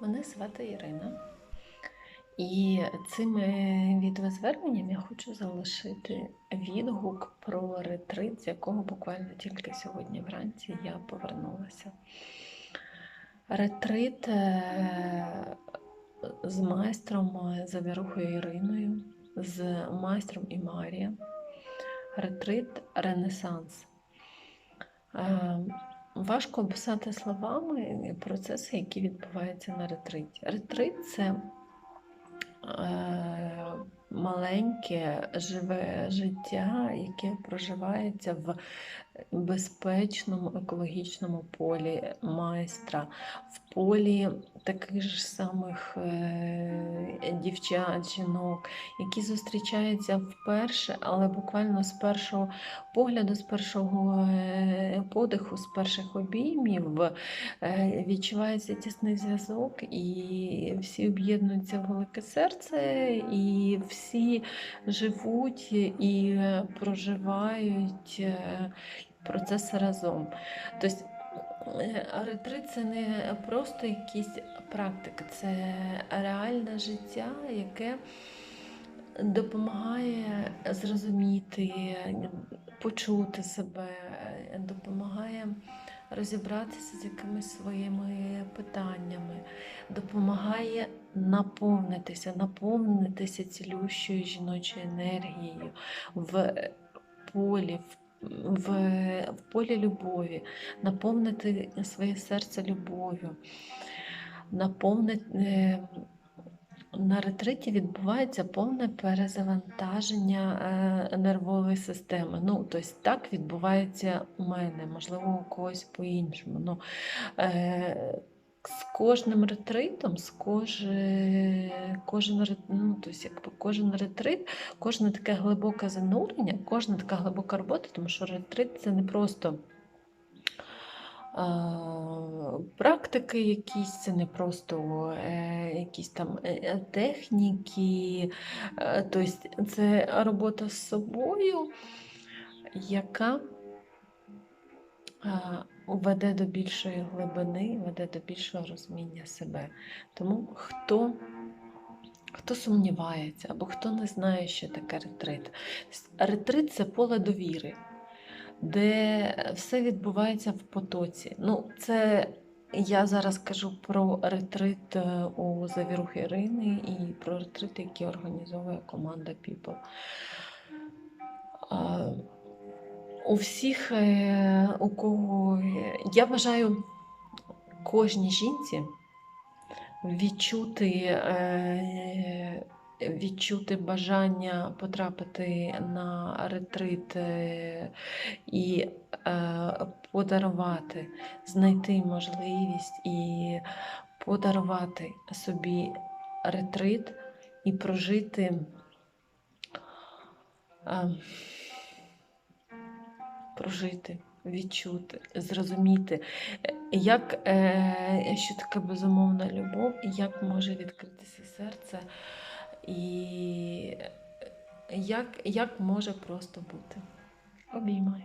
Мене звати Ірина. І цим е, відеозверненням я хочу залишити відгук про ретрит, з якого буквально тільки сьогодні вранці я повернулася. Ретрит е, з майстром Завірухою Іриною, з майстром Імарія. Ретрит Ренесанс. Важко описати словами процеси, які відбуваються на ретриті. Ретрит це е, маленьке живе життя, яке проживається в безпечному екологічному полі майстра, в полі таких ж самих е, дівчат, жінок, які зустрічаються вперше, але буквально з першого погляду, з першого е, подиху, з перших обіймів е, відчувається тісний зв'язок, і всі об'єднуються в велике серце, і всі живуть і е, проживають процеси разом. Тобто ретрит це не просто якісь практики, це реальне життя, яке допомагає зрозуміти, почути себе, допомагає розібратися з якимись своїми питаннями, допомагає наповнитися, наповнитися цілющою жіночою енергією в полі, в в, в полі любові, наповнити своє серце любов'ю, наповнити. На ретриті відбувається повне перезавантаження е, нервової системи. Ну, тобто так відбувається у мене, можливо, у когось по-іншому. Ну, е, з кожним ретритом, з кож... кожен, ну, тобто, якби кожен ретрит, кожне таке глибоке занурення, кожна така глибока робота, тому що ретрит це не просто практики якісь, це не просто е, якісь там е, техніки, е, тобто це робота з собою, яка веде до більшої глибини, веде до більшого розуміння себе. Тому хто, хто сумнівається або хто не знає, що таке ретрит. Ретрит це поле довіри, де все відбувається в потоці. Ну, це я зараз кажу про ретрит е, у Завірухи Ірини і про ретрит, який організовує команда People. У всіх, е, у кого я бажаю кожній жінці відчути, е, відчути бажання потрапити на ретрит е, і е, подарувати, знайти можливість і подарувати собі ретрит і прожити. Прожити, відчути, зрозуміти, як, е, що таке безумовна любов, як може відкритися серце, і як, як може просто бути. Обіймаю.